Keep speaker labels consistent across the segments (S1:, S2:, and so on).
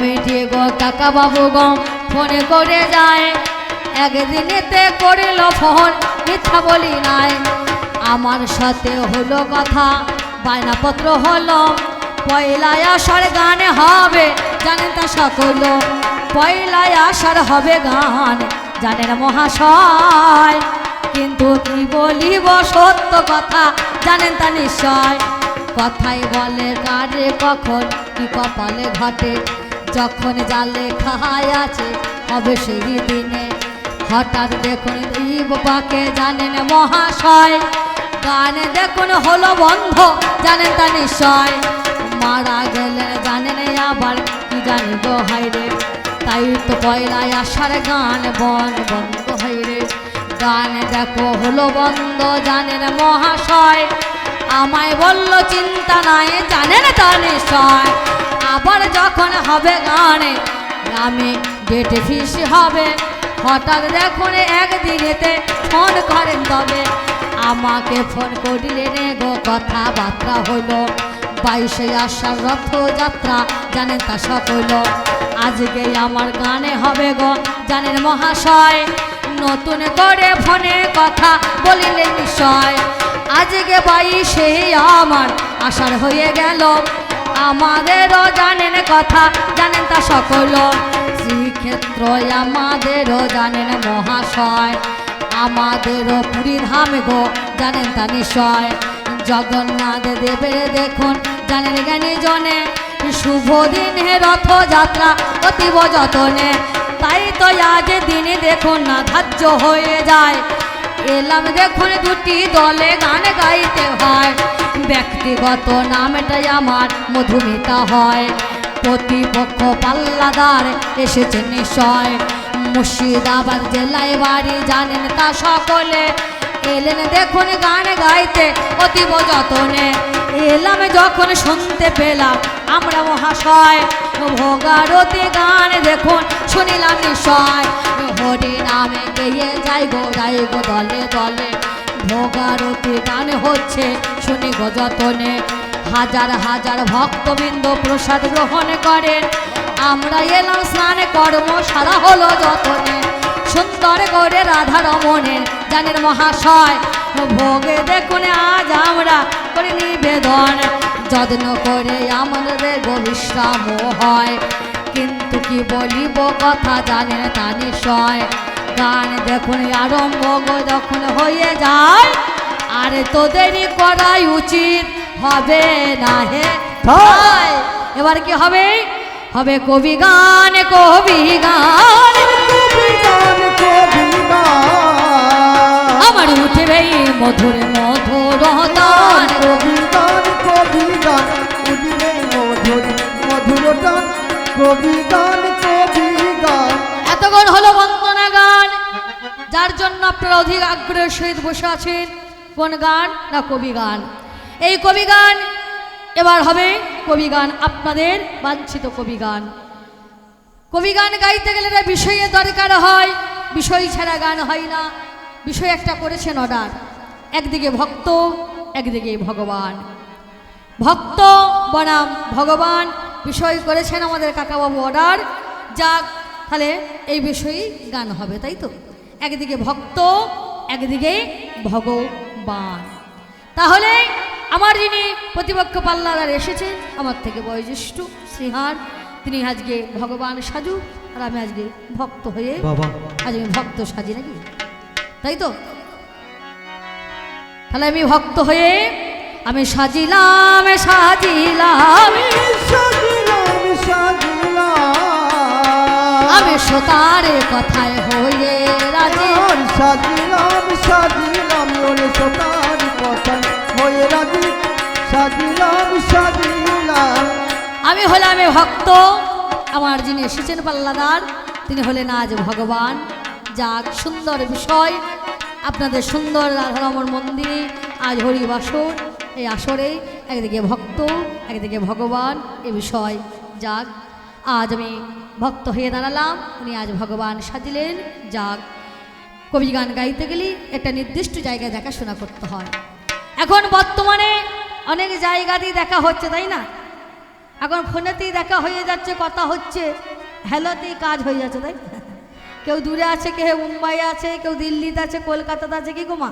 S1: মিটিয়ে গো কাকা বাবু গো ফোনে করে যায়। একদিনেতে করিল ফোন, মিথ্যা বলি নাই। আমার সাথে হলো কথা, বায়নাপত্র হলো। পয়লায় আসার গানে হবে, জানেন তা সকল। পয়লায় আসার হবে গান, জানেন মহাশয়। কিন্তু কি বলিব সত্য কথা, জানেন তা নিশ্চয়। কথাই বলে কারে, কখন, কি কপালে ঘটে যখন জালে খাহাই আছে, হবে সেই দিনে। হঠাৎ দেখুন এই বাবাকে জানেন মহাশয়। গানে দেখুন হলো বন্ধ, জানেন তা নিশ্চয়। মারা গেলে জানেন আবার কি জানি গো হাইরে তাই তো পয়লায় আসার গান বন, বন্ধ হাইরে গান দেখো হলো বন্ধ, জানেন মহাশয়। আমায় বলল, চিন্তা নাই, জানেন তা নিশ্চয়। আবার যখন হবে গানে, গ্রামে ডেটে ফিস হবে। হঠাৎ দেখুন একদিনেতে ফোন করেন তবে, আমাকে ফোন করিলেন গো, কথাবার্তা হলো। বাইশে আসার রথযাত্রা, জানেন তা সকল আজকে আমার গানে হবে গো, জানেন মহাশয়, নতুন করে ফোনে কথা বলিলেন নিশ্চয়। আজকে বাইশে আমার আসার হয়ে গেল আমাদেরও জানেন কথা, জানেন তা সকল। শ্রীক্ষেত্র আমাদেরও জানেন মহাশয়। আমাদেরও পুরী ধাম গো, জানেন তা নিশ্চয়। জগন্নাথ দেবের দেখুন, জানেন জ্ঞানী জনে, শুভ দিনে রথযাত্রা অতীব যতনে। তাই তো আজ দিনে দেখুন না, ধার্য হয়ে যায়। এলাম দেখুন দুটি দলে গান গাইতে হয়। ব্যক্তিগত নামটাই আমার মধুমিতা হয়। প্রতিপক্ষ পাল্লাদার এসেছে নিশ্চয়। মুর্শিদাবাদ জেলায় বাড়ি জানেন তা সকলে। এলেন দেখুন গান গাইতে অতীব যতনে। এলাম যখন শুনতে পেলাম আমরা মহাশয়। ভোগারতি গান দেখুন, শুনিলাম নিশ্চয়। হরি নামে গিয়ে যাই গো যাই গো, দলে দলে। ভোগারতি গান হচ্ছে, শুনি গো যতনে। হাজার হাজার ভক্তবৃন্দ প্রসাদ গ্রহণ করেন। আমরা এলাম স্নান কর্ম, সারা হলো যতনে। সুন্দর করে রাধা রমণের জানেন মহাশয়। ভোগে দেখুন আজ আমরা করে নিবেদন। যত্ন করে আমাদের গো বিশ্রাম হয়। কি বলিব কথা জানেন তা নিশ্চয়। গান দেখুন আরম্ভ যখন হয়ে যায়, আরে তোদেরই করাই উচিত, হবে না হে। এবার কি হবে? হবে কবি গান কবি গান। আমার উঠবে মধুর মধুর দান এতক্ষণ হলো বন্দনা গান। যার জন্য আপনারা অধিক আগ্রহের সহিত বসে আছেন, কোন গান না কবি গান। এই কবি গান এবার হবে কবি গান, আপনাদের বাঞ্ছিত কবি গান। কবি গান গাইতে গেলে একটা বিষয়ের দরকার হয়, বিষয় ছাড়া গান হয় না। বিষয় একটা করেছেন অর্ডার। একদিকে ভক্ত, একদিকে ভগবান। ভক্ত বনাম ভগবান বিষয় করেছেন আমাদের কাকাবাবু অর্ডার। যাক তাহলে এই বিষয়েই গান হবে তাই তো? একদিকে ভক্ত একদিকে ভগবান। তাহলে আমার যিনি প্রতিপক্ষ পাল্লাদার এসেছেন আমার থেকে বয়োজ্যেষ্ঠ শ্রীহার তিনি আজকে ভগবান সাজু আর আমি আজকে ভক্ত হয়ে
S2: বাবা।
S1: আজ আমি ভক্ত সাজি নাকি? তাই তো? তাহলে আমি ভক্ত হয়ে আমি সাজিলাম সাজিলাম। আমি সোতারে কথায় হয়ে রাজি।
S2: সাজিলাম সাজিলাম ওরে সোতার কথা হয়ে রাজি। সাজিলাম সাজিলাম
S1: আমি হলাম এ ভক্ত আমার যিনি এসেছেন পাল্লাদার তিনি হলেন আজ ভগবান। যাক সুন্দর বিষয় আপনাদের সুন্দর রাধারমন মন্দিরে আজ হরিবাসর এই আসরে একদিকে ভক্ত একদিকে ভগবান এ বিষয়। যাক আজ আমি ভক্ত হয়ে দাঁড়ালাম। উনি আজ ভগবান সাজিলেন। যাক, কবি গান গাইতে গেলে একটা নির্দিষ্ট জায়গায় দেখাশোনা করতে হয়। এখন বর্তমানে অনেক জায়গাতেই দেখা হচ্ছে, তাই না? এখন ফোনেতেই দেখা হয়ে যাচ্ছে, কথা হচ্ছে হ্যালোতেই কাজ হয়ে যাচ্ছে, তাই কেউ দূরে আছে, কেউ মুম্বাই আছে, কেউ দিল্লিতে আছে, কলকাতাতে আছে, কি গোমা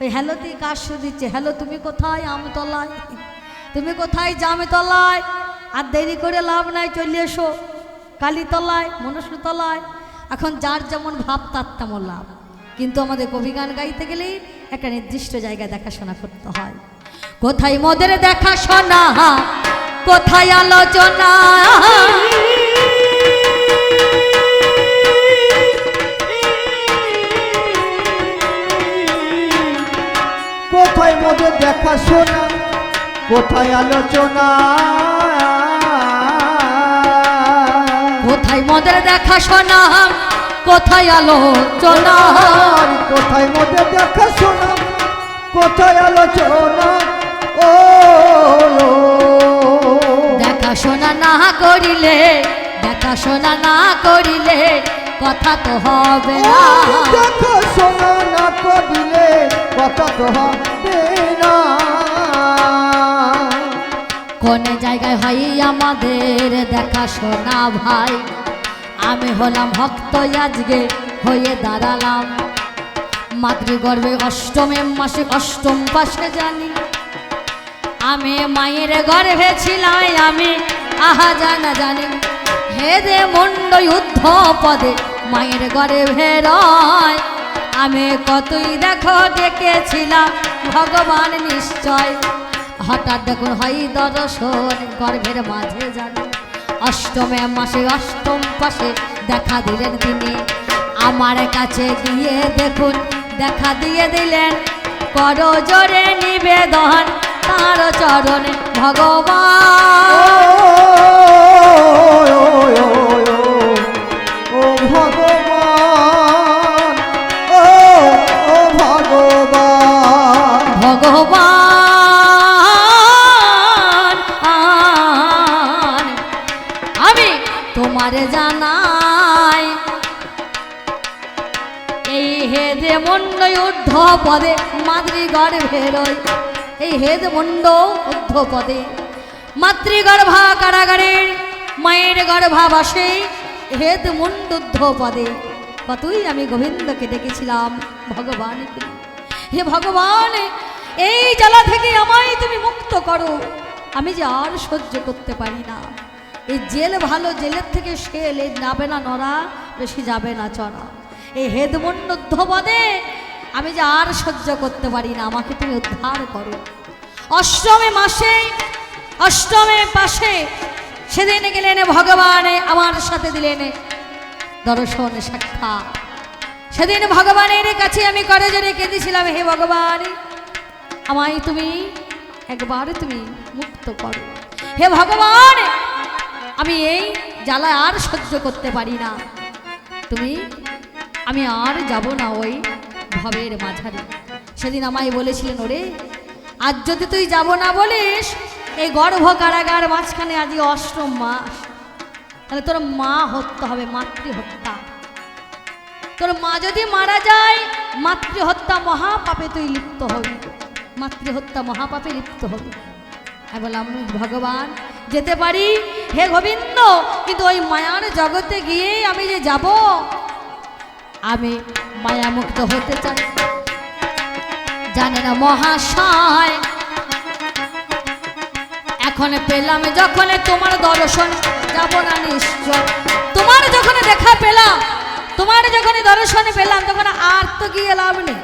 S1: ওই হ্যালোতেই কাজ শুরু দিচ্ছে। হ্যালো তুমি কোথায়? আমতলায় তুমি কোথায়? জামতলায় আর দেরি করে লাভ নাই, চলে এসো। কালীতলায় মনসুতলায় এখন যার যেমন ভাব, তার তেমন লাভ। কিন্তু আমাদের কবিগান গাইতে গেলেই একটা নির্দিষ্ট জায়গায় দেখাশোনা করতে হয়। কোথায় মদের দেখাশোনা, কোথায় আলোচনা?
S2: কোথায় মদের দেখাশোনা, কোথায় আলোচনা?
S1: মোদের দেখাশোনা কোথায় আলোচনা?
S2: কোথায় মোদের দেখাশোনা কোথায় আলোচনা? ও
S1: দেখাশোনা না করিলে দেখাশোনা না করিলে কথা তো হবে না।
S2: দেখাশোনা না করিলে কথা তো হবে না।
S1: কোন জায়গায় হয় আমাদের দেখা শোনা ভাই? আমি হলাম ভক্ত আজকে, হয়ে দাঁড়ালাম। মাতৃগর্ভে অষ্টমে মাসে অষ্টম পাশে জানি। আমি মায়ের গর্ভে ছিলাম আমি, আহা জানা জানি। হে দে মন্ড যুদ্ধ পদে মায়ের গর্ভে রয়। আমি কতই দেখো ডেকেছিলাম, ভগবান নিশ্চয়। হঠাৎ দেখুন হয় দর্শন গর্ভের মাঝে জানি। অষ্টমে মাসে অষ্টম পাশে দেখা দিলেন তিনি। আমার কাছে গিয়ে দেখুন, দেখা দিয়ে দিলেন। কর জোরে নিবেদন, তার চরণে ভগবান। পদে মাতৃগর্ভেরই এই হেদ মন্ড ঊর্ধ্ব পদে মাতৃগর্ভা কারাগারের মায়ের গর্ভাবাসে হেদ মণ্ডুদ্ধ পদে কতই আমি গোবিন্দকে ডেকেছিলাম ভগবানকে। হে ভগবান, এই জ্বালা থেকে আমায় তুমি মুক্ত করো। আমি যে আর সহ্য করতে পারি না। এই জেল ভালো জেলের থেকে শেল এই যাবে না নরা বেশি যাবে না চড়া। এই হেদমন্ড পদে আমি যে আর সহ্য করতে পারি না, আমাকে তুমি উদ্ধার করো। অষ্টমে মাসে, অষ্টমে পাশে সেদিন গেলেন ভগবান, আমার সাথে দিলেন দর্শন সাক্ষাৎ। সেদিন ভগবানের কাছে আমি করে জোরে কেঁদেছিলাম হে ভগবান, আমায় তুমি একবার তুমি মুক্ত করো। হে ভগবান, আমি এই জ্বালা আর সহ্য করতে পারি না। তুমি, আমি আর যাব না, ওই ভবের মাঝারে। সেদিন আমায় বলেছিলেন, ওরে, আজ যদি তুই যাব না বলিস, এই গর্ভ কারাগার মাঝখানে আজ অষ্টম মাস। তাহলে তোর মা হত্যা হবে, মাতৃহত্যা। তোর মা যদি মারা যায়, মাতৃহত্যা মহাপাপে তুই লিপ্ত হবি। মাতৃহত্যা মহাপাপে লিপ্ত হবি। আমি বললাম, ভগবান, যেতে পারি? হে গোবিন্দ, কিন্তু ওই মায়ার জগতে গিয়ে আমি যে যাব, আমি মায়ামুক্ত হতে চাই জানে না মহাশয়, এখন পেলাম যখন তোমার দর্শন, যাব না নিশ্চয়। তোমার যখন দেখা পেলাম, তোমার যখন দর্শন পেলাম, তখন আর তো গিয়ে লাভ নেই।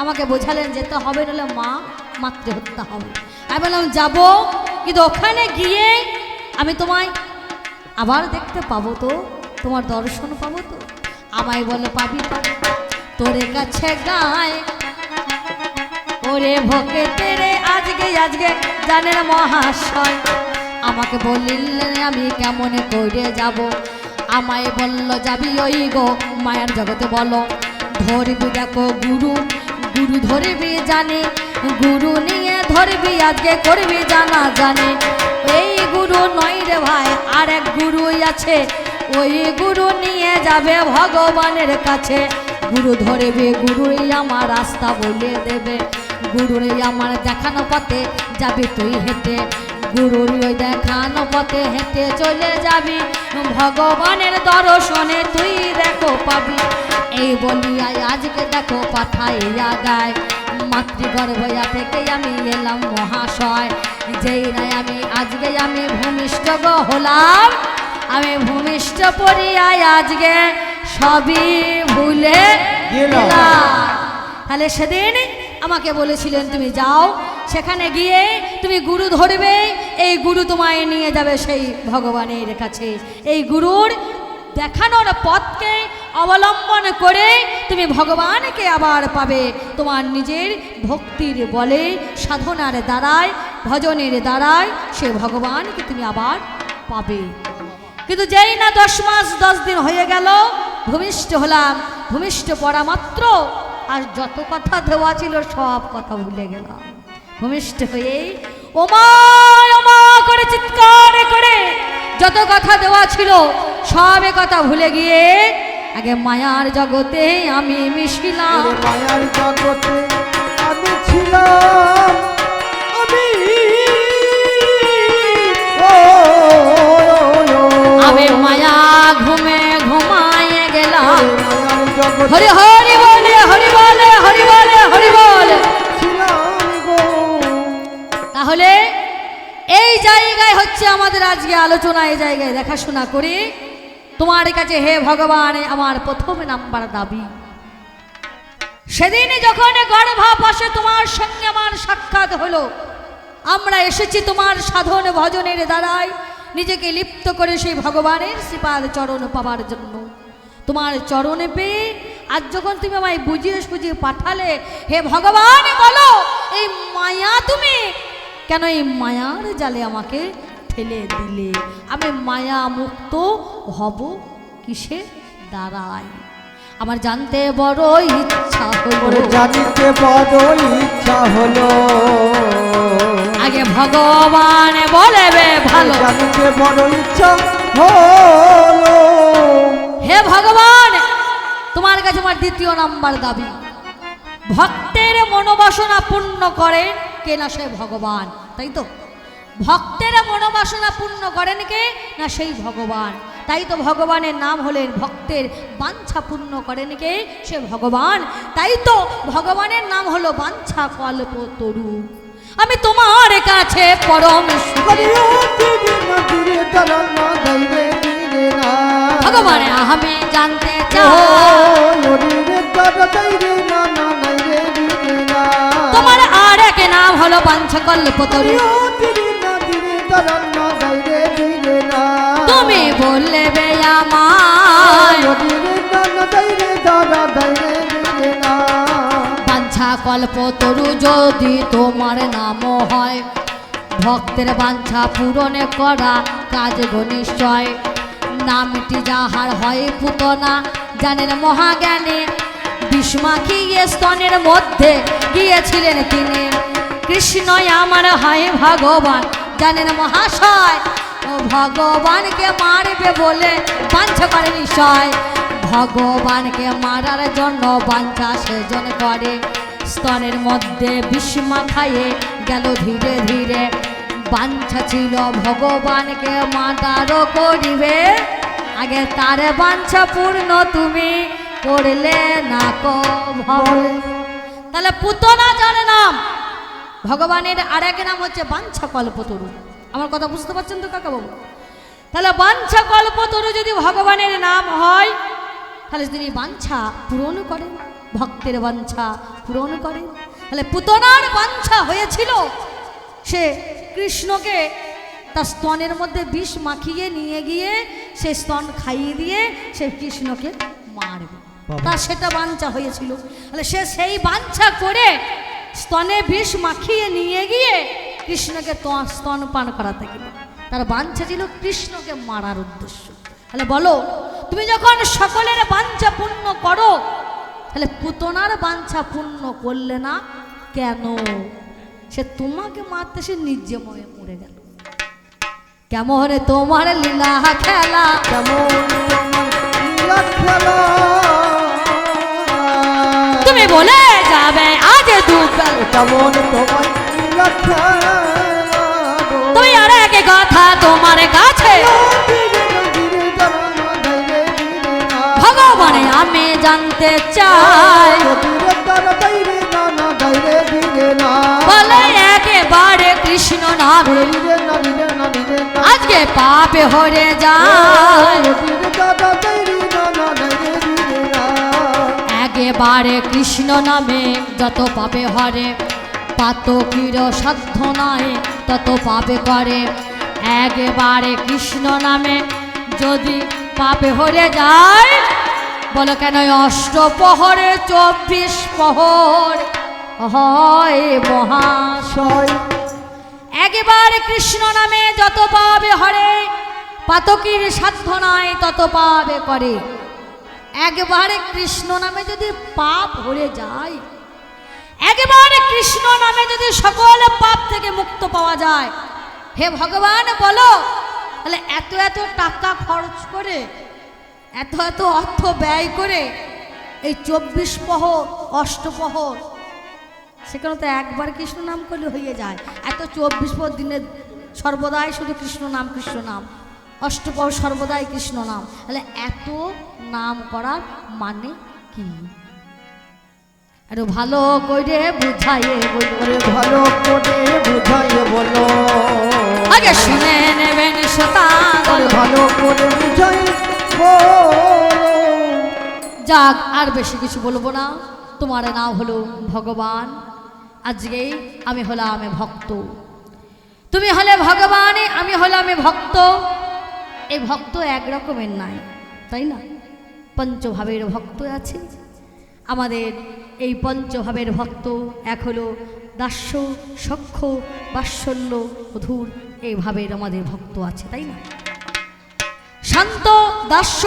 S1: আমাকে বোঝালেন যেতে হবে, নাহলে মা মাতৃহত্যা হবে। আমি বললাম, যাব, কিন্তু ওখানে গিয়ে আমি তোমায় আবার দেখতে পাবো তো, তোমার দর্শন পাবো তো। আমায় বলে পাবি পাবি। তোরে কাছে গায়। ওরে ভোকে তেরে, আজকে আজকে জানেন মহাশয়। আমাকে বলিলেন, আমি কেমন করে যাব? আমায় বলল, যাবি ওই গো মায়ের জগতে বলো। ধরবি দেখো গুরু গুরু ধরবি জানে, গুরু নিয়ে ধরবি, আজকে করবি জানা জানে। এই গুরু নয় রে ভাই আর এক গুরু আছে। ওই গুরু নিয়ে যাবে ভগবানের কাছে। গুরু ধরবে, গুরুই আমার রাস্তা বলে দেবে। গুরুরই আমার দেখানো পথে যাবি তুই হেঁটে। গুরুর ওই দেখানো পথে হেঁটে চলে যাবি। ভগবানের দর্শনে তুই দেখো পাবি। এই বলিয়া আজকে দেখো পাঠাইয়া গায়। মাতৃগর্ভয়া থেকে আমি এলাম মহাশয়। যেই নাই আমি, আজকে আমি ভূমিষ্ঠ হলাম। আমি ভূমিষ্ঠ পড়িয়াই আজকে সবই ভুলে তাহলে সেদিন আমাকে বলেছিলেন তুমি যাও সেখানে গিয়ে তুমি গুরু ধরবে এই গুরু তোমায় নিয়ে যাবে সেই ভগবানের কাছে। এই গুরুর দেখানোর পথকে অবলম্বন করে তুমি ভগবানকে আবার পাবে। তোমার নিজের ভক্তির বলে সাধনার দ্বারায় ভজনের দ্বারায় সে ভগবানকে তুমি আবার পাবে। কিন্তু যেই না দশ মাস দশ দিন হয়ে গেল ভূমিষ্ঠ হলাম ভূমিষ্ঠ পড়া মাত্র। আর যত কথা দেওয়া ছিল সব কথা ভুলে গেলাম। ভূমিষ্ঠ হয়ে ওমা ওমা করে চিৎকার করে যত কথা দেওয়া ছিল সবে কথা ভুলে গিয়ে আগে মায়ার জগতে আমি মিশিলাম।
S2: মায়ার জগতে আমি ছিলাম আমি
S1: মায়া ঘুমে তাহলে এই জায়গায় হচ্ছে আমাদের আজকে আলোচনা, এই জায়গায় দেখাশোনা করে। তোমার কাছে হে ভগবান, আমার প্রথম নাম্বার দাবি। সেদিন যখন গর্ভাপাশে তোমার সঙ্গে আমার সাক্ষাৎ হলো, আমরা এসেছি তোমার সাধন ভজনের দ্বারাই নিজেকে লিপ্ত করে সেই ভগবানের শ্রীপাদ চরণ পাবার জন্য। তোমার চরণে পেয়ে আজ যখন তুমি আমায় বুঝিয়ে সুঝিয়ে পাঠালে হে ভগবান বলো এই মায়া তুমি কেন এই মায়ার জালে আমাকে ঠেলে দিলে? আমি মায়া মুক্ত হব কিসে? দাঁড়াই। আমার জানতে বড় ইচ্ছা হলো।
S2: জানিতে বড় ইচ্ছা হলো।
S1: আগে ভগবান বলেবে ভালো।
S2: জানিতে বড় ইচ্ছা হলো।
S1: হে ভগবান, তোমার কাছে আমার দ্বিতীয় নাম্বার দাবি। ভক্তের মনোবাসনা পূর্ণ করেন কে না সে ভগবান? তাই তো? ভক্তের মনোবাসনা পূর্ণ করেন কে না সেই ভগবান? তাই তো ভগবানের নাম হলেন ভক্তের বাঞ্ছা পূর্ণ করেন কে সে ভগবান? তাই তো ভগবানের নাম হলো বাঞ্ছা কল্প তরু আমি তোমার কাছে পরম সুখী। ভগবান আমি জানতে চাই তোমার আর এক নাম হলো পাঞ্চকল্প তরু
S2: হরিও দিদি না দিরে তারা না গাইবে দিরে না
S1: তুমি বললে
S2: না
S1: বাঞ্ছা কল্প তরু যদি তোমার নাম হয়, ভক্তের বাঞ্ছা পূরণে করা কাজ নিশ্চয়। নামটি যাহার হয় পুতনা। জানেন মহাজ্ঞানে বিষ্মাখিয়ে স্তনের মধ্যে গিয়েছিলেন তিনি? কৃষ্ণই আমার হয় ভগবান। জানেন মহাশয়, ও ভগবানকে মারবে বলে বাঞ্ছা করে নিশ্চয়। ভগবানকে মারার জন্য বাঞ্ছা সেজন করে। স্তনের মধ্যে বিস্মা খাইয়ে গেল ধীরে ধীরে। বাঞ্ছা ছিল ভগবানকে মাতারও করিবে। আগে তার বাঞ্ছা পূর্ণ তুমি করলে না কো তাহলে পুতনা জানে নাম? ভগবানের আর এক নাম হচ্ছে বাঞ্ছা কল্পতরু। আমার কথা বুঝতে পারছেন তো কাকা বাবু তাহলে বাঞ্ছা কল্পতরু যদি ভগবানের নাম হয়, তাহলে তিনি বাঞ্ছা পূরণ করেন, ভক্তের বাঞ্ছা পূরণ করেন। তাহলে পুতনার বাঞ্ছা হয়েছিল, সে কৃষ্ণকে তার স্তনের মধ্যে বিষ মাখিয়ে নিয়ে গিয়ে সে স্তন খাইয়ে দিয়ে সে কৃষ্ণকে মারবে। তার সেটা বাঞ্ছা হয়েছিল। তাহলে সে সেই বাঞ্ছা করে স্তনে বিষ মাখিয়ে নিয়ে গিয়ে কৃষ্ণকে তো- স্তন পান করাতে গেল। তার বাঞ্ছা ছিল কৃষ্ণকে মারার উদ্দেশ্য। তাহলে বলো তুমি যখন সকলের বাঞ্ছা পূর্ণ করো তাহলে পুতনার বাঞ্ছা পূর্ণ করলে না কেন? সে তোমাকে মারতে সে নিজে মরে গেল। কেমন তোমার লীলা খেলা?
S2: কেমন খেলা।
S1: তুমি বলে যাবে আজ দুবেলা
S2: কেমন তোমার।
S1: তুমি আর তোমার কাছে।
S2: দাঁড়ানো ধীরে ধীরে না
S1: ভগবানে আমি জানতে চাই বলে একেবারে কৃষ্ণ নামে। আজকে পাপে হরে যায়। একেবারে কৃষ্ণ নামে যত পাপে হরে পাতকির সাধ্য নাই, তত পাপে করে। একেবারে কৃষ্ণ নামে যদি পাপে হরে যায়, বলো কেন অষ্টপহরে চব্বিশ পহর হয় মহাশয়। একেবারে কৃষ্ণ নামে যত পাবে হরে, পাতকির সাধ্য নাই তত পাবে করে। একবারে কৃষ্ণ নামে যদি পাপ হরে যায়, একেবারে কৃষ্ণ নামে যদি সকল পাপ থেকে মুক্ত পাওয়া যায়, হে ভগবান বলো, তাহলে এত এত টাকা খরচ করে, এত এত অর্থ ব্যয় করে, এই চব্বিশ পহর অষ্টপহর সেখানে তো একবার কৃষ্ণ নাম করলে হয়ে যায়। এত চব্বিশ পর দিনে সর্বদাই শুধু কৃষ্ণ নাম কৃষ্ণ নাম। অষ্টপর সর্বদাই কৃষ্ণ নাম। তাহলে এত নাম করার মানে কি? আরও ভালো করে বুঝাইয়ে
S2: ওরে ভালো করে বুঝাইয়ে বলো।
S1: আগে শুনে নেবেন শ্রোতা
S2: ভালো করে বুঝাই
S1: যাক আর বেশি কিছু বলব না। তোমার নাম হলো ভগবান আজকেই আমি হলাম ভক্ত। তুমি হলে ভগবান, আমি হলাম ভক্ত। এই ভক্ত এক রকমের নাই, তাই না? পঞ্চভাবের ভক্ত আছে। আমাদের এই পঞ্চভাবের ভক্ত এক হলো দাস্য সক্ষ বাৎসল্য মধুর এই ভাবের আমাদের ভক্ত আছে, তাই না? শান্ত, দাস্য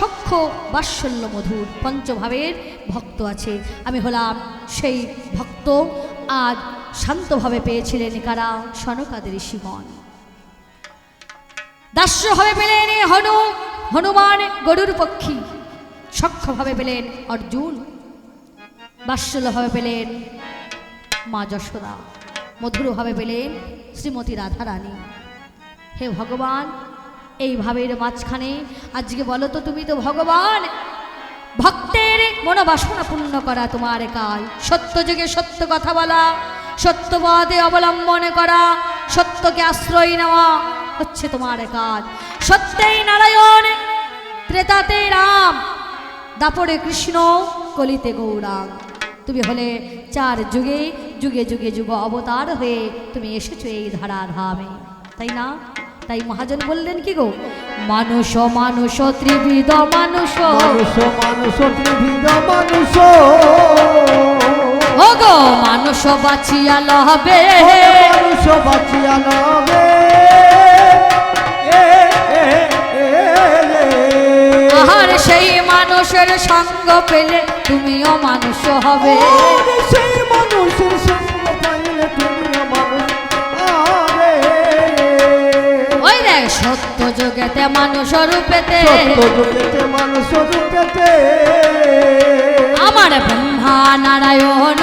S1: সক্ষ বাৎসল্য, মধুর পঞ্চভাবের ভক্ত আছে। আমি হলাম সেই ভক্ত। আজ শান্তভাবে পেয়েছিলেন কারা? সনকাদের ঋষিগণ দাস্যভাবে পেলেন হনু, হনুমান, গরুর পক্ষী। সক্ষভাবে পেলেন অর্জুন। বাৎসল্যভাবে পেলেন মা যশোদা। মধুরভাবে পেলেন শ্রীমতী রাধারানী। হে ভগবান, এই ভাবের মাঝখানে আজকে বলো তো তুমি তো ভগবান ভক্তের মনোবাসনা পূর্ণ করা তোমার কাজ সত্য যুগে সত্য কথা বলা, সত্যবাদে অবলম্বন করা, সত্যকে আশ্রয় নেওয়া হচ্ছে তোমার কাজ সত্যেই নারায়ণ, ত্রেতাতে রাম, দাপরে কৃষ্ণ, কলিতে গৌরাম তুমি হলে চার যুগে যুগে যুগে যুগ অবতার হয়ে তুমি এসেছ এই ধারা ধামে। তাই না? তাই মহাজন বললেন কি গো? মানুষ মানুষ ত্রিবিধ মানুষ।
S2: মানুষ মানুষ ত্রিভিধ মানুষ।
S1: ও গো মানুষ বাঁচিয়া লহবে
S2: মানুষ বাঁচিয়া
S1: আর সেই মানুষের সঙ্গ পেলে তুমিও মানুষ হবে। যুগেতে মানুষ রূপেতে।
S2: সত্য মানুষ রূপেতে।
S1: আমার ব্রহ্মা নারায়ণ।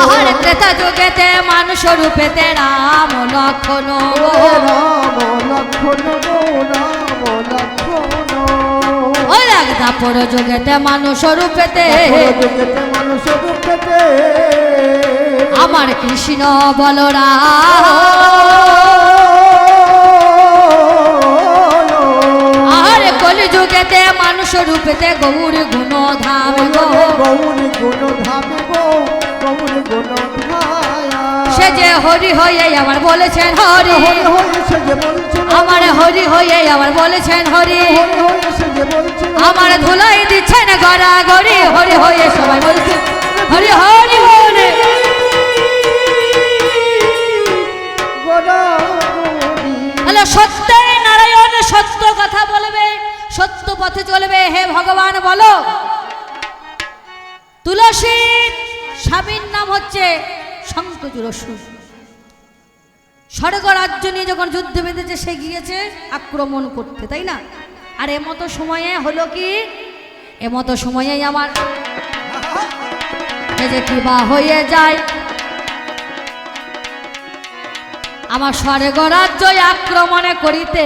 S1: আহার ত্রেতা যুগেতে মানুষ রূপেতে রাম লক্ষণ।
S2: রাম লক্ষণ রাম লক্ষণ
S1: দাপর যুগেতে মানুষ রূপেতে।
S2: যুগেতে মানুষ রূপেতে।
S1: আমার কৃষ্ণ বলরা আর কলি যুগেতে মানুষ রূপেতে গৌর গুণ ধাম গো
S2: গুণ ধামে গো গুণ
S1: সে যে হরি হয়ে আমার বলেছেন হরি। আমার হরি হয়ে আমার বলেছেন হরি। আমার ধুলাই দিচ্ছেন গড়া গড়ি হরি হয়ে সবাই বলছে হরি হরি বলে। তাহলে সত্যের নারায়ণ সত্য কথা বলবে, সত্য পথে চলবে, হে ভগবান বলো। তুলসীর স্বামীর নাম হচ্ছে শঙ্কচুরসুর স্বর্গ রাজ্য নিয়ে যখন যুদ্ধ বেঁধেছে, সে গিয়েছে আক্রমণ করতে, তাই না? আর এমতো সময়ে হলো কি? এমতো সময়ে আমার যে কি বা হয়ে যায় আমার স্বর্গরাজ্য আক্রমণে করিতে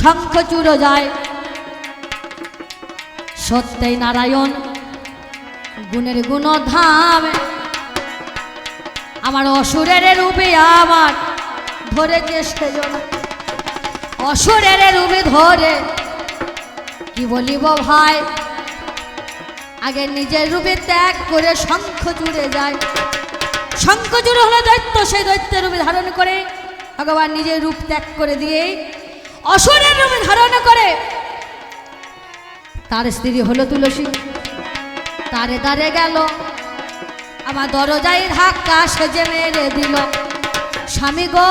S1: শঙ্খচূড় যায়। সত্যই নারায়ণ, গুণের গুণ ধাম আমার অসুরের রূপে আমার ধরেছে সেজন অসুরের রূপে ধরে, কি বলিব ভাই? আগে নিজের রূপে ত্যাগ করে শঙ্খ জুড়ে যায়। জুড়ে হলো দৈত্য, সেই দৈত্যের রূপে ধারণ করে ভগবান নিজের রূপ ত্যাগ করে দিয়ে অসুরের রূপে ধারণ করে। তার স্ত্রী হলো তুলসী। তারে দাঁড়ে গেল। আমার দরজায় ধাক্কা সেজে মেরে দিল। স্বামী গো।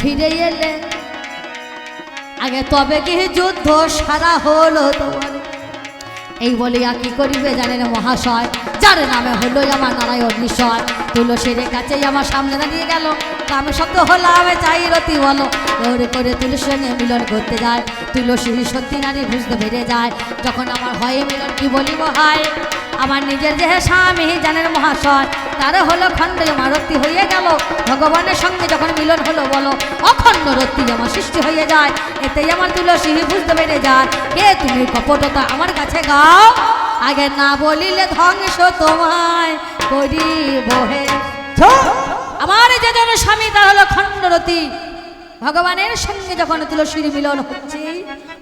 S1: ফিরে এলে। আগে তবে কি যুদ্ধ সারা হলো তোমার? এই বলিয়া কি করিবে জানেন মহাশয়? যার নামে হলো আমার নারায়ণ নিশয়। তুলসীর কাছেই আমার সামনে দাঁড়িয়ে গেল। আমি শব্দ হলো, আমি চাই রতি বলো। দৌড়ে করে তুলসী সঙ্গে মিলন করতে যায়। তুলসী সত্যি নারী বুঝতে বেড়ে যায়। যখন আমার হয়ে মিলন, কি বলিব হায় আমার নিজের যে স্বামী জানেন মহাশয় তার হলো খণ্ড আমার রত্তি হয়ে গেল। ভগবানের সঙ্গে যখন মিলন হলো বলো অখণ্ড রত্তি আমার সৃষ্টি হয়ে যায়। এতেই আমার তুলসী বুঝতে পেরে যায় কে তুমি কপটতা আমার কাছে গাও? আগে না বলিলে ধ্বংস তোমায় করি বহে আমার যে জন স্বামী তার হলো খণ্ডরতি ভগবানের সঙ্গে যখন তুলসীর মিলন হচ্ছে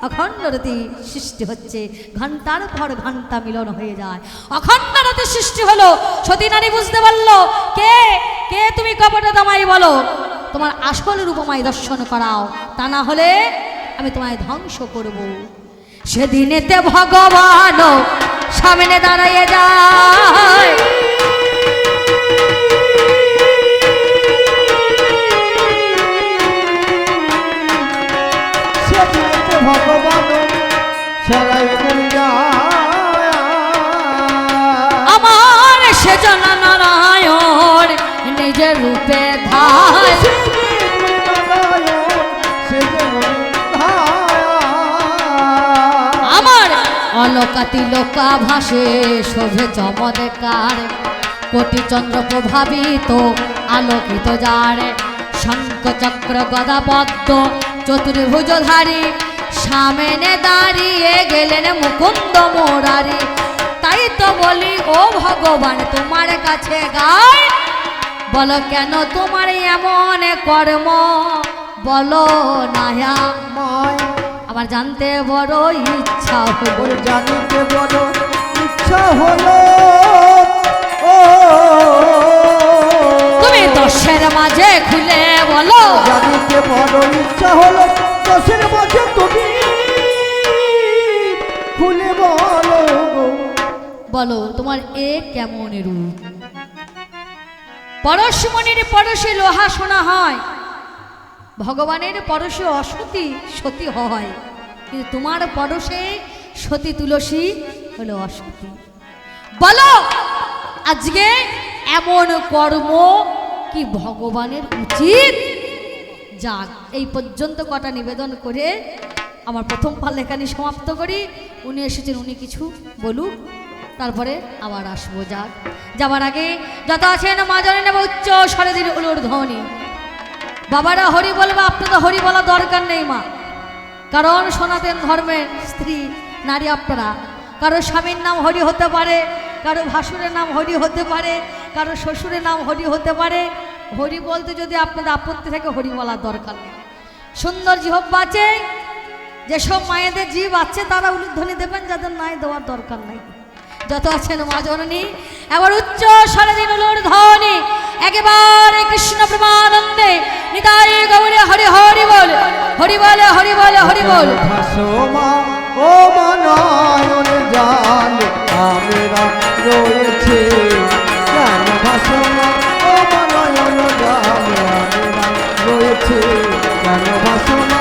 S1: অখণ্ডরতি সৃষ্টি হচ্ছে। ঘণ্টার পর ঘণ্টা মিলন হয়ে যায়। অখণ্ডরতি সৃষ্টি হলো। সতী নারী বুঝতে পারল, কে? কে তুমি কপটতমাই বলো? তোমার আসল রূপমাই দর্শন করাও। তা না হলে আমি তোমায় ধ্বংস করব। সেদিনেতে ভগবান সামনে দাঁড়াইয়ে যায়। আমার সেজন নারায়ণ নিজের রূপে ধায় আমার অলকাতি লোকা ভাসে শোভে চমৎকার। কোটি চন্দ্র প্রভাবিত আলোকিত যার শঙ্খ চক্র গদা পদ্ম চতুর্ভুজধারী সামনে দাঁড়িয়ে গেলেন মুকুন্দ মোরারি। তাই তো বলি ও ভগবান তোমার কাছে গায় বলো কেন তোমার এমন কর্ম? বলো নায়া আমার জানতে বড় ইচ্ছা হলো।
S2: জানিতে বড় ইচ্ছা হলো। ও।
S1: তুমি দশের মাঝে খুলে বলো।
S2: জানিতে বড় ইচ্ছা হলো। দশের মাঝে তুমি বলো,
S1: তোমার এ কেমন রূপ? পরশমণির পরশে লোহা শোনা হয়, ভগবানের পরশে অসতী সতী হয়, কিন্তু তোমার পরশে সতী তুলসী হলো অসতী। বলো, আজকে এমন কর্ম কি ভগবানের উচিত? যাক, এই পর্যন্ত কটা নিবেদন করে আমার প্রথম পাল্লা এখানে সমাপ্ত করি। উনি এসেছেন, উনি কিছু বলুক। তারপরে আবার আসব, যাক। যাবার আগে যত আছেন মা জানেন নেব উচ্চ স্বরদিন উলুর ধ্বনি। বাবারা হরি বলবে, আপনাদের হরি বলা দরকার নেই, মা। কারণ সনাতন ধর্মের স্ত্রী, নারী আপনারা। কারও স্বামীর নাম হরি হতে পারে, কারও ভাসুরের নাম হরি হতে পারে, কারও শ্বশুরের নাম হরি হতে পারে। হরি বলতে যদি আপনাদের আপত্তি থাকে, হরি বলার দরকার নেই। সুন্দর জিহব আছে যেসব মায়েদের জীব আছে, তারা উলুধ্বনি দেবেন, যাদের নাই দেওয়ার দরকার নাই। যত আছেন মা জননী এবার উচ্চ সারাদিন উলুর ধ্বনি। একেবারে কৃষ্ণ প্রেমানন্দে নিতাই গৌরে হরি হরি বল। হরি বলে হরি বলে, হরি বল।
S2: ও জাল, আমরা রয়েছে। ভাসমা, ও জাল, আমরা রয়েছে। ভাসমা